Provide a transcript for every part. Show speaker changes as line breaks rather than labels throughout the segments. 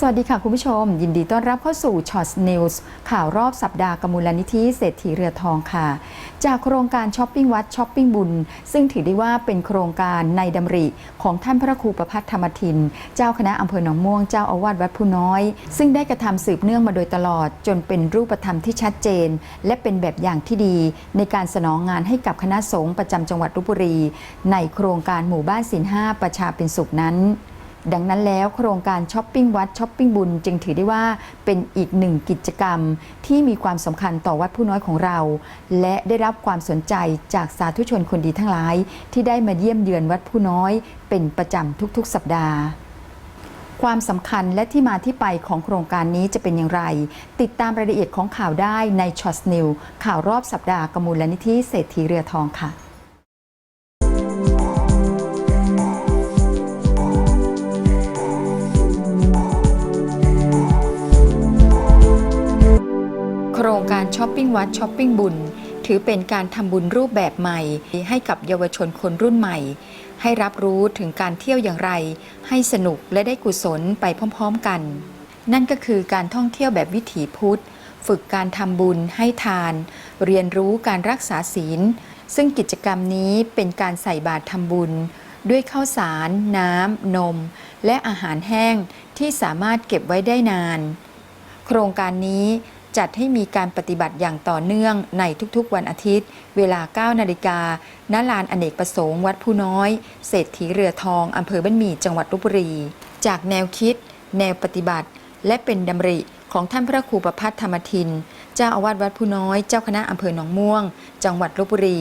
สวัสดีค่ะคุณผู้ชม ยินดีต้อนรับเข้าสู่ช็อตนิวส์ข่าวรอบสัปดาห์กมูลนิธิเศรษฐีเรือทองค่ะ จากโครงการช้อปปิ้งวัดช้อปปิ้งบุญ ซึ่งถือได้ว่าเป็นโครงการในดำริของท่านพระครูประพัฒธรรมทิน เจ้าคณะอำเภอหนองม่วงเจ้าอาวาสวัดผู้น้อย ซึ่งได้กระทำสืบเนื่องมาโดยตลอด จนเป็นรูปธรรมที่ชัดเจน และเป็นแบบอย่างที่ดี ในการสนองงานให้กับคณะสงฆ์ประจำจังหวัดลบบุรี ในโครงการหมู่บ้านศิลห้าประชาเป็นสุขนั้น ดังนั้นแล้วโครงการช้อปปิ้งวัดช้อปปิ้งบุญจึงถือได้ว่าเป็นอีกหนึ่งกิจกรรมที่มีความสำคัญต่อวัดผู้น้อยของเรา และได้รับความสนใจจากสาธุชนคนดีทั้งหลาย ที่ได้มาเยี่ยมเยือนวัดผู้น้อย เป็นประจำทุกๆ สัปดาห์ความสำคัญและที่มาที่ไปของโครงการนี้จะเป็นอย่างไร ติดตามรายละเอียดของข่าวได้ในช็อตนิวข่าวรอบสัปดาห์กมูลนิธิเศรษฐีเรือทองค่ะ ช้อปปิ้งวัดช้อปปิ้งบุญ ถือเป็นการทำบุญรูปแบบใหม่ ให้กับเยาวชนคนรุ่นใหม่ ให้รับรู้ถึงการเที่ยวอย่างไร ให้สนุกและได้กุศลไปพร้อมๆกัน นั่นก็คือการท่องเที่ยวแบบวิถีพุทธ ฝึกการทำบุญให้ทาน เรียนรู้การรักษาศีล ซึ่งกิจกรรมนี้เป็นการใส่บาตรทำบุญ ด้วยข้าวสาร น้ำ นม และอาหารแห้งที่สามารถเก็บไว้ได้นาน โครงการนี้ จัดให้มีการปฏิบัติอย่างต่อเนื่องในทุกๆวันอาทิตย์ เวลา 9 นาฬิกาณลานอเนกประสงค์วัดผู้น้อย เศรษฐีเรือทองอำเภอบ้านหมี่จังหวัดลบบุรี จากแนวคิด แนวปฏิบัติ และเป็นดำริของท่านพระครูประพัฒธรรมทิน เจ้าอาวาสวัดผู้น้อย เจ้าคณะอำเภอหนองม่วง จังหวัดลบบุรี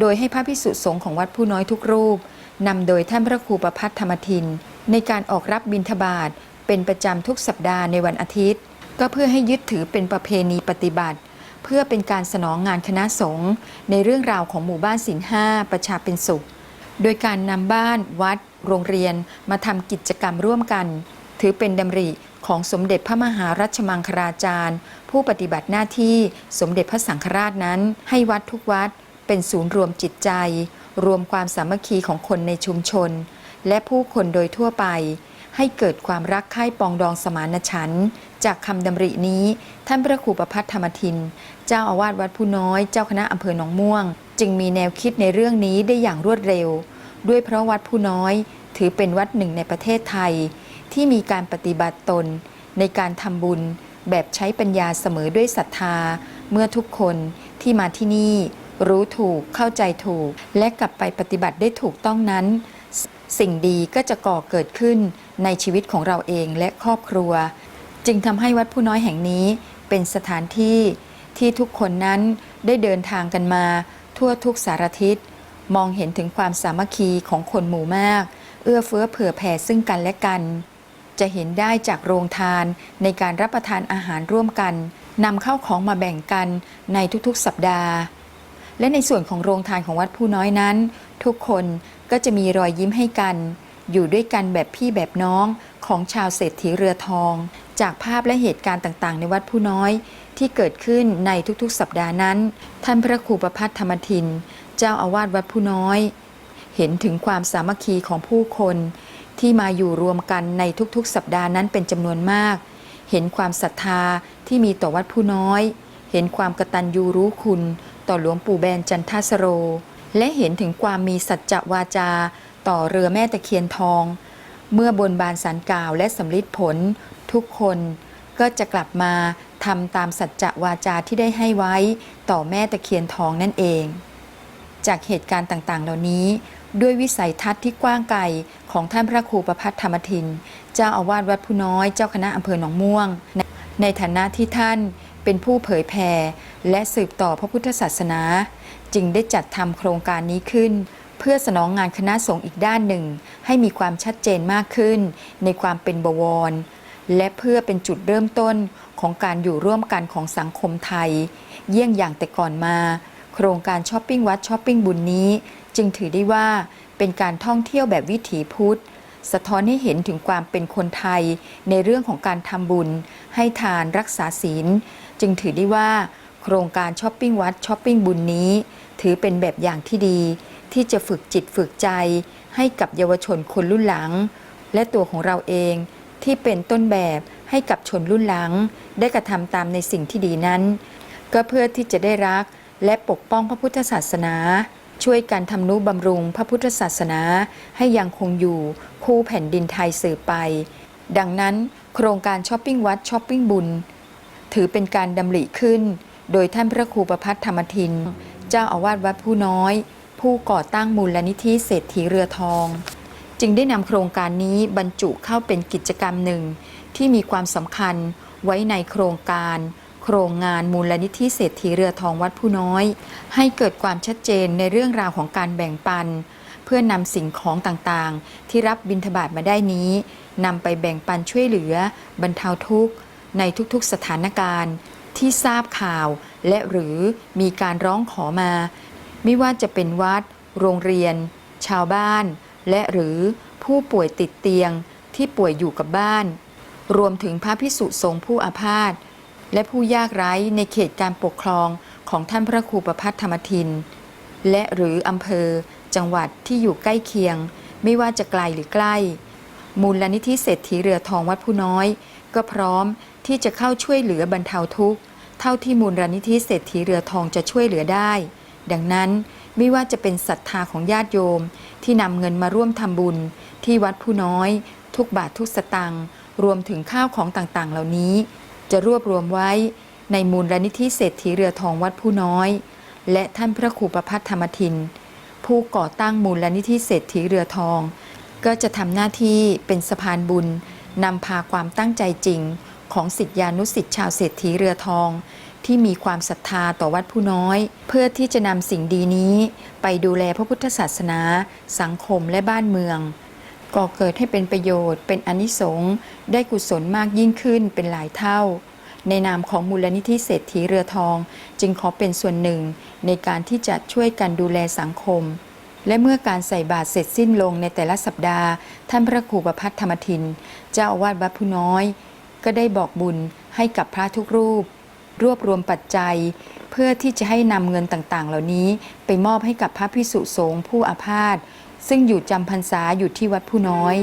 โดยให้พระพิสุสงฆ์ของวัดผู้น้อยทุกรูปนำโดยท่านพระครูประพัฒธรรมทิน ในการออกรับบิณฑบาตเป็นประจำทุกสัปดาห์ในวันอาทิตย์ ก็เพื่อให้ยึดถือเป็นประเพณีปฏิบัติ เพื่อเป็นการสนองงานคณะสงฆ์ในเรื่องราวของหมู่บ้านศิลห้าประชาเป็นสุข โดยการนำบ้าน วัด โรงเรียน มาทำกิจกรรมร่วมกัน ถือเป็นดำริของสมเด็จพระมหารัชมังคลาจารย์ ผู้ปฏิบัติหน้าที่สมเด็จพระสังฆราชนั้น ให้วัดทุกวัด เป็นศูนย์รวมจิตใจ รวมความสามัคคีของคนในชุมชน และผู้คนโดยทั่วไป ให้เกิดความรักใคร่ปองดองสมานฉันท์ จากคำดำรินี้ ท่านพระครูประพัฒธรรมทิน เจ้าอาวาสวัดผู้น้อย เจ้าคณะอำเภอหนองม่วง จึงมีแนวคิดในเรื่องนี้ได้อย่างรวดเร็ว ด้วยเพราะวัดผู้น้อย ถือเป็นวัดหนึ่งในประเทศไทย ที่มีการปฏิบัติตน ในการทำบุญ แบบใช้ปัญญาเสมอด้วยศรัทธา เมื่อทุกคนที่มาที่นี่ รู้ถูกเข้าใจถูก และกลับไปปฏิบัติได้ถูกต้องนั้น สิ่งดีก็จะก่อเกิดขึ้นในชีวิตของเราเองและครอบครัว จึงทำให้วัดผู้น้อยแห่งนี้เป็นสถานที่ที่ทุกคนนั้นได้เดินทางกันมา ทั่วทุกสารทิศ มองเห็นถึงความสามัคคีของคนหมู่มาก เอื้อเฟื้อเผื่อแผ่ซึ่งกันและกัน จะเห็นได้จากโรงทานในการรับประทานอาหารร่วมกันนำเข้าของมาแบ่งกันในทุกๆสัปดาห์ และในส่วนของโรงทานของวัดผู้น้อยนั้น ทุกคนก็จะมีรอยยิ้มให้กัน อยู่ด้วยกันแบบพี่แบบน้องของชาวเศรษฐีเรือทอง จากภาพและเหตุการณ์ต่างๆ ในวัดผู้น้อย ที่เกิดขึ้นในทุกๆ สัปดาห์นั้น ท่านพระครูประพัฒธรรมทิน เจ้าอาวาสวัดผู้น้อย เห็นถึงความสามัคคีของผู้คน ที่มาอยู่รวมกันในทุกๆ สัปดาห์นั้นเป็นจำนวนมาก เห็นความศรัทธาที่มีต่อวัดผู้น้อย เห็นความกตัญญูรู้คุณต่อหลวงปู่แบนจันทสโร และเห็นถึงความมีสัจจวาจา ต่อเรือแม่ตะเคียนทอง เมื่อบนบานสารกล่าวและสำลิดผล ทุกคนก็จะกลับมาทำตามสัจจะวาจาที่ได้ให้ไว้ต่อแม่ตะเคียนทองนั่นเอง จากเหตุการณ์ต่างๆ เหล่านี้ ด้วยวิสัยทัศน์ที่กว้างไกลของท่านพระครูประพัฒธรรมทิน เจ้าอาวาสวัดผู้น้อย เจ้าคณะอำเภอหนองม่วง ในฐานะที่ท่านเป็นผู้เผยแผ่และสืบต่อพระพุทธศาสนา จึงได้จัดทำโครงการนี้ขึ้น เพื่อสนองงานคณะสงฆ์อีกด้านหนึ่ง ให้มีความชัดเจนมากขึ้น ในความเป็นบวร และเพื่อเป็นจุดเริ่มต้นของการอยู่ร่วมกันของสังคมไทย เยี่ยงอย่างแต่ก่อนมา โครงการช้อปปิ้งวัดช้อปปิ้งบุญนี้ จึงถือได้ว่าเป็นการท่องเที่ยวแบบวิถีพุทธ สะท้อนให้เห็นถึงความเป็นคนไทย ในเรื่องของการทำบุญ ให้ทานรักษาศีล จึงถือได้ว่า โครงการช้อปปิ้งวัดช้อปปิ้งบุญนี้ ถือเป็นแบบอย่างที่ดี ที่จะฝึกจิตฝึกใจ ให้กับเยาวชนคนรุ่นหลัง และตัวของเราเอง ที่เป็นต้นแบบให้กับชนรุ่นหลัง ได้กระทำตามในสิ่งที่ดีนั้น ก็เพื่อที่จะได้รักและปกป้องพระพุทธศาสนา ช่วยกันทำนุบำรุงพระพุทธศาสนา ให้ยังคงอยู่คู่แผ่นดินไทยสืบไป ดังนั้นโครงการช้อปปิ้งวัดช้อปปิ้งบุญ ถือเป็นการดำริขึ้น โดยท่านพระครูประพัฒธรรมทิน เจ้าอาวาสวัดผู้น้อย ผู้ก่อตั้งมูลนิธิเศรษฐีเรือทอง จึงได้นำโครงการนี้บรรจุเข้าเป็นกิจกรรมหนึ่ง ที่มีความสำคัญไว้ในโครงการ โครงงานมูลนิธิเศรษฐีเรือทองวัดผู้น้อย ให้เกิดความชัดเจนในเรื่องราวของการแบ่งปัน เพื่อนำสิ่งของต่างๆ ที่รับบิณฑบาตมาได้นี้นำไปแบ่งปันช่วยเหลือ บรรเทาทุกข์ ในทุกๆสถานการณ์ ที่ทราบข่าว และหรือมีการร้องขอมา ไม่ว่าจะเป็นวัด โรงเรียน ชาวบ้าน และหรือผู้ป่วยติดเตียงที่ป่วยอยู่กับบ้าน รวมถึงพระพิสุสงฆ์ผู้อาพาธและผู้ยากไร้ในเขตการปกครองของท่านพระครูประพัฒธรรมทิน และหรืออำเภอ จังหวัดที่อยู่ใกล้เคียง ไม่ว่าจะไกลหรือใกล้ มูลนิธิเศรษฐีเรือทองวัดผู้น้อย ก็พร้อมที่จะเข้าช่วยเหลือบรรเทาทุกข์ เท่าที่มูลนิธิเศรษฐีเรือทองจะช่วยเหลือได้ ดังนั้น ไม่ว่าจะเป็นศรัทธาของญาติโยม ที่นำเงินมาร่วมทำบุญ ที่วัดผู้น้อย ทุกบาททุกสตังค์รวมถึงข้าวของต่างๆ เหล่านี้ จะรวบรวมไว้ในมูลนิธิเศรษฐีเรือทองวัดผู้น้อย และท่านพระครูประพัฒธรรมทิน ผู้ก่อตั้งมูลนิธิเศรษฐีเรือทอง ก็จะทำหน้าที่เป็นสะพานบุญนำพาความตั้งใจจริง ของสิทธิานุสิทธิชาวเศรษฐีเรือทอง ที่มีความศรัทธาต่อวัดผู้น้อย เพื่อที่จะนำสิ่งดีนี้ ไปดูแลพระพุทธศาสนา สังคมและบ้านเมืองก่อเกิดให้เป็นประโยชน์ เป็นอนิสงส์ได้กุศลมากยิ่งขึ้นเป็นหลายเท่า ในนามของมูลนิธิเศรษฐีเรือทอง จึงขอเป็นส่วนหนึ่ง ในการที่จะช่วยกันดูแลสังคม และเมื่อการใส่บาตรเสร็จสิ้นลงในแต่ละสัปดาห์ ท่านพระครูประพัฒธรรมทิน เจ้าอาวาสวัดผู้น้อย ก็ได้บอกบุญให้กับพระทุกรูป รวบรวมปัจจัย เพื่อที่จะให้นำเงินต่างๆ เหล่านี้ไปมอบให้กับพระพิสุสงฆ์ผู้อาพาธซึ่งอยู่จำพรรษาอยู่ที่วัดผู้น้อย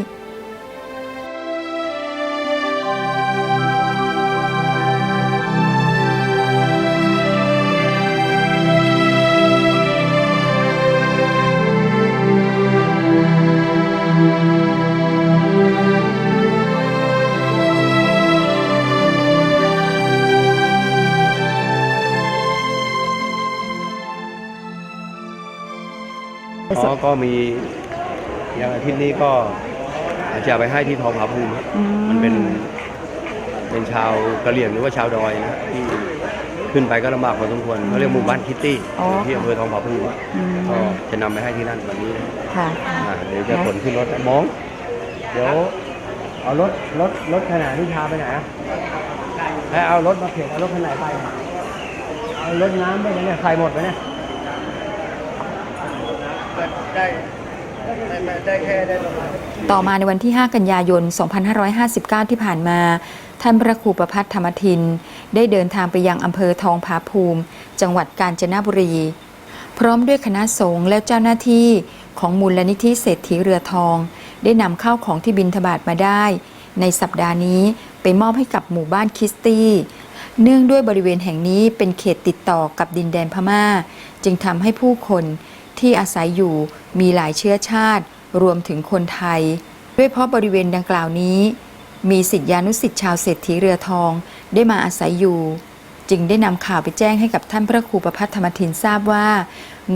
มีอย่างอาทิตย์นี้ก็อาจจะเอาไปให้ที่ทองผาภูมิครับมันเป็นเป็นชาวกะเหรี่ยงหรือว่าชาวดอยนะที่ขึ้นไปก็ลำบากพอสมควรเขาเรียกหมู่บ้านคิตตี้
อ๋อ
ที่อำเภอทองผาภูมิก็จะนำไปให้ที่นั่นวันนี้นะ
ค่ะ
อ่าเดี๋ยวจะขนขึ้นรถมอง เดี๋ยวเอารถรถรถขนาดที่พาไปไหนอะให้เอารถมาเข็นเอารถขนาดไป เอารถน้ำไปไหนเนี่ยใส่หมดไปเนี่ย ได้ได้ได้แค่ได้ประมาณ
ต่อมาในวันที่ 5 กันยายน 2559 ที่ผ่านมา ท่านพระครูประพัฒธรรมทิน ได้เดินทางไปยังอำเภอทองผาภูมิ จังหวัดกาญจนบุรี พร้อมด้วยคณะสงฆ์และเจ้าหน้าที่ของมูลนิธิเศรษฐีเรือทอง ได้นำเข้าวของที่บินทบาทมาได้ ในสัปดาห์นี้ไปมอบให้กับหมู่บ้านคิสตี้ เนื่องด้วยบริเวณแห่งนี้เป็นเขตติดต่อกับดินแดนพม่า จึงทำให้ผู้คน ที่อาศัยอยู่มีหลายเชื้อชาติ รวมถึงคนไทย ด้วยเพราะบริเวณดังกล่าวนี้ มีสิทธิานุสิทธิชาวเศรษฐีเรือทองได้มาอาศัยอยู่ จึงได้นำข่าวไปแจ้งให้กับท่านพระครูประพัฒธรรมทินทราบว่า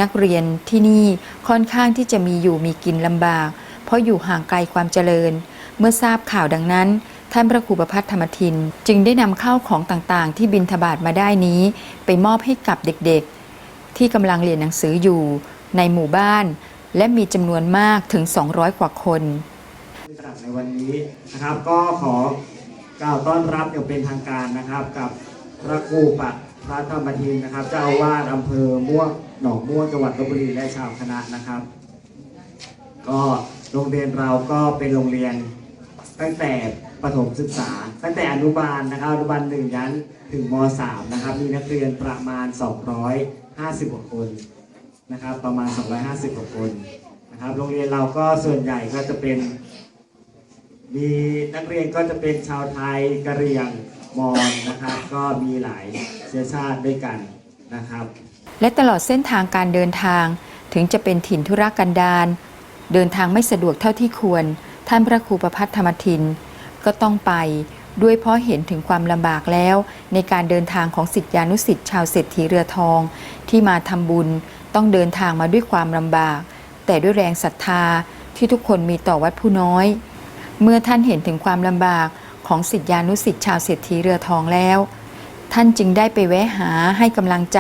นักเรียนที่นี่ค่อนข้างที่จะมีอยู่มีกินลำบาก เพราะอยู่ห่างไกลความเจริญ เมื่อทราบข่าวดังนั้นท่านพระครูประพัฒธรรมทิน จึงได้นำข้าวของต่างๆ ที่บินทบาทมาได้นี้ ไปมอบให้กับเด็กๆ ที่กำลังเรียนหนังสืออยู่ ในหมู่บ้าน และมีจำนวนมากถึง 200 กว่าคน
ในวันนี้นะครับก็ขอกล่าวต้อนรับอย่างเป็นทางการนะครับ กับพระครูปัดพระธรรมทินนะครับ เจ้าอาวาสอำเภอม่วงหนองม่วงจังหวัดลบบุรีและชาวคณะนะครับ ก็โรงเรียนเราก็เป็นโรงเรียนตั้งแต่ประถมศึกษา ตั้งแต่อนุบาลนะครับอนุบาลหนึ่งยันถึงมสามนะครับ มีนักเรียนประมาณ 250กว่าคน นะครับประมาณ 250กว่าคนนะครับโรงเรียนเราก็ส่วนใหญ่ก็จะเป็นมีนักเรียนก็จะเป็นชาวไทยกะเหรี่ยงมอญนะครับ ก็มีหลายเชื้อชาติด้วยกันนะครับ
และตลอดเส้นทางการเดินทางถึงจะเป็นถิ่นธุรกันดารเดินทางไม่สะดวกเท่าที่ควร ท่านพระครูประพัฒธรรมทิน ก็ต้องไปด้วยเพราะเห็นถึงความลำบากแล้ว ในการเดินทางของสิทธิานุสิทธิ์ชาวเศรษฐีเรือทอง ที่มาทำบุญ ต้องเดินทางมาด้วยความลำบาก แต่ด้วยแรงศรัทธาที่ทุกคนมีต่อวัดผู้น้อย เมื่อท่านเห็นถึงความลำบากของสิทธิานุสิทธิชาวเศรษฐีเรือทองแล้ว ท่านจึงได้ไปแวะหาให้กำลังใจ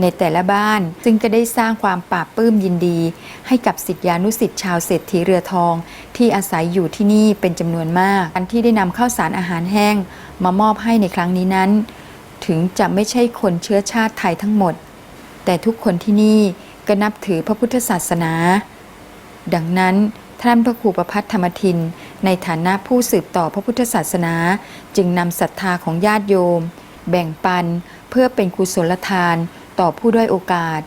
ในแต่ละบ้าน ซึ่งก็ได้สร้างความปราบปลื้มยินดี ให้กับสิทธิานุสิทธิชาวเศรษฐีเรือทอง ที่อาศัยอยู่ที่นี่เป็นจำนวนมากอันที่ได้นำข้าวสารอาหารแห้ง มามอบให้ในครั้งนี้นั้น ถึงจะไม่ใช่คนเชื้อชาติไทยทั้งหมด แต่ทุกคนที่นี่ก็นับถือพระพุทธศาสนา ดังนั้นท่านพระครูประพัฒธรรมทิน ในฐานะผู้สืบต่อพระพุทธศาสนา จึงนำศรัทธาของญาติโยม แบ่งปันเพื่อเป็นกุศลทานต่อผู้ด้อยโอกาส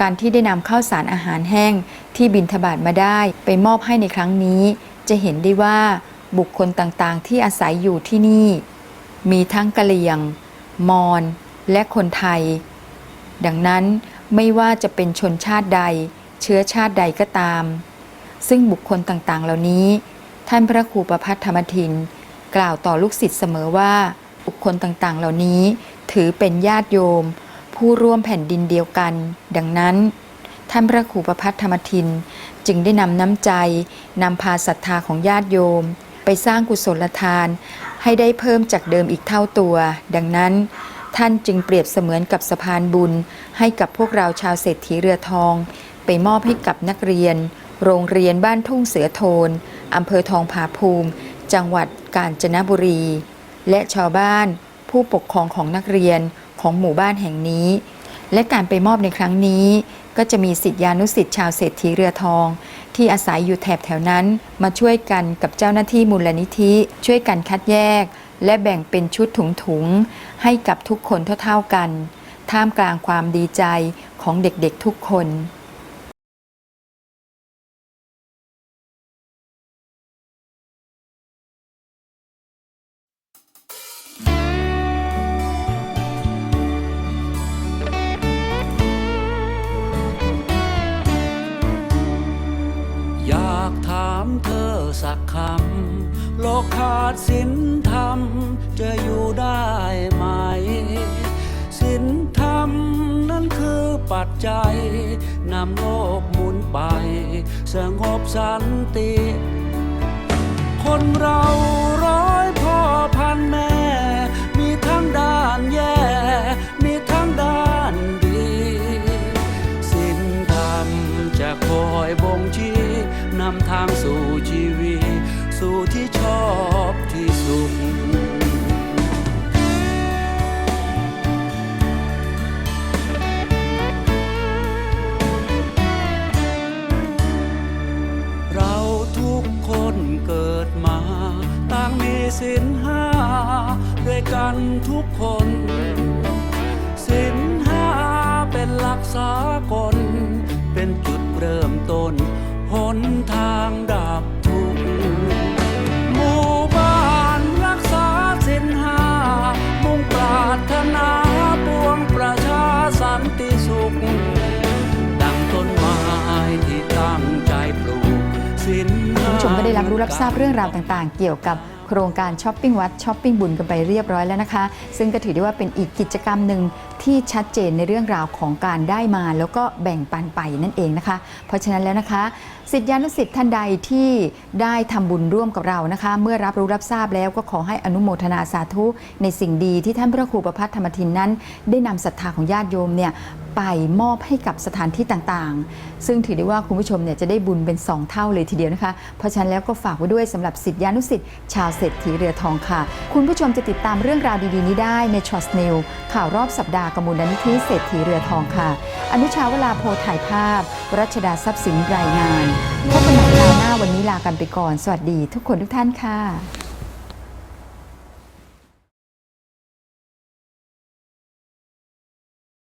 การที่ได้นำข้าวสารอาหารแห้งที่บินทบาทมาได้ไปมอบให้ในครั้งนี้ จะเห็นได้ว่าบุคคลต่างๆ ที่อาศัยอยู่ที่นี่ มีทั้งกะเหรี่ยง มอญและคนไทย ดังนั้นไม่ว่าจะเป็นชนชาติใด เชื้อชาติใดก็ตาม ซึ่งบุคคลต่างๆ เหล่านี้ ท่านพระครูประพัฒธรรมทิน กล่าวต่อลูกศิษย์เสมอว่า บุคคลต่างๆ เหล่านี้ถือเป็นญาติโยม ผู้ร่วมแผ่นดินเดียวกัน ดังนั้น ท่านพระครูประพัฒธรรมทิน จึงได้นำน้ำใจนำพาศรัทธาของญาติโยม ไปสร้างกุศลทาน ให้ได้เพิ่มจากเดิมอีกเท่าตัว ดังนั้น ท่านจึงเปรียบเสมือนกับสะพานบุญ ให้กับพวกเราชาวเศรษฐีเรือทอง ไปมอบให้กับนักเรียน โรงเรียนบ้านทุ่งเสือโทนอำเภอทองผาภูมิ จังหวัดกาญจนบุรี และชาวบ้านผู้ปกครองของนักเรียนของหมู่บ้านแห่งนี้ และการไปมอบในครั้งนี้ ก็จะมีสิทธิานุสิทธิ์ชาวเศรษฐีเรือทอง ที่อาศัยอยู่แถบแถวนั้น มาช่วยกันกับเจ้าหน้าที่มูลนิธิ ช่วยกันคัดแยก และแบ่งเป็นชุดถุงๆ ให้กับทุกคนเท่าๆกัน ท่ามกลางความดีใจของเด็กๆทุกคน
อยากถามเธอสักคำ โลกขาดสินธรรมจะอยู่ได้ไหมสินธรรมนั้นคือปัจจัยนำโลกหมุนไป สงบสันติ คนเราร้อยพ่อพันแม่ สินห้าด้วยกันทุกคน สินห้าเป็นหลักสากล เป็นจุดเริ่มต้น หนทางดับทุกหมู่บ้านรักษาสินห้ามุ่งปรารถนาปวงประชาสันติสุข ดังต้นไม้ที่ตั้งใจปลูกสิน
คุณผู้ชมก็ได้รับรู้รับทราบเรื่องราวต่างๆ เกี่ยวกับ โครงการช้อปปิ้งวัดช้อปปิ้งบุญกันไปเรียบร้อยแล้วนะคะ ซึ่งก็ถือได้ว่าเป็นอีกกิจกรรมหนึ่งที่ชัดเจนในเรื่องราวของการได้มา แล้วก็แบ่งปันไปนั่นเองนะคะ เพราะฉะนั้นแล้วนะคะ สิทธิานุสิทธิ์ท่านใดที่ได้ทำบุญร่วมกับเรานะคะ เมื่อรับรู้รับทราบแล้วก็ขอให้อนุโมทนาสาธุในสิ่งดีที่ท่านพระครูประพัฒธรรมทินนั้น ได้นำศรัทธาของญาติโยมเนี่ยไปมอบให้กับสถานที่ต่างๆ ซึ่งถือได้ว่าคุณผู้ชมเนี่ยจะได้บุญเป็น 2 เท่าเลยทีเดียวนะคะ เพราะฉะนั้นแล้วก็ฝากไว้ด้วยสำหรับสิทธิานุสิทธิ์ชาวเศรษฐีเรือทองค่ะ คุณผู้ชมจะติดตามเรื่องราวดีๆ นี้ได้ใน Trust New ข่าวรอบสัปดาห์กมูลนิธิเศรษฐีเรือทองค่ะ อนุชาวลาโพถ่ายภาพ รัชดาทรัพย์สินรายงานพบกันใหม่คราวหน้าวันนี้ลากันไปก่อน สวัสดีทุกคนทุกท่านค่ะ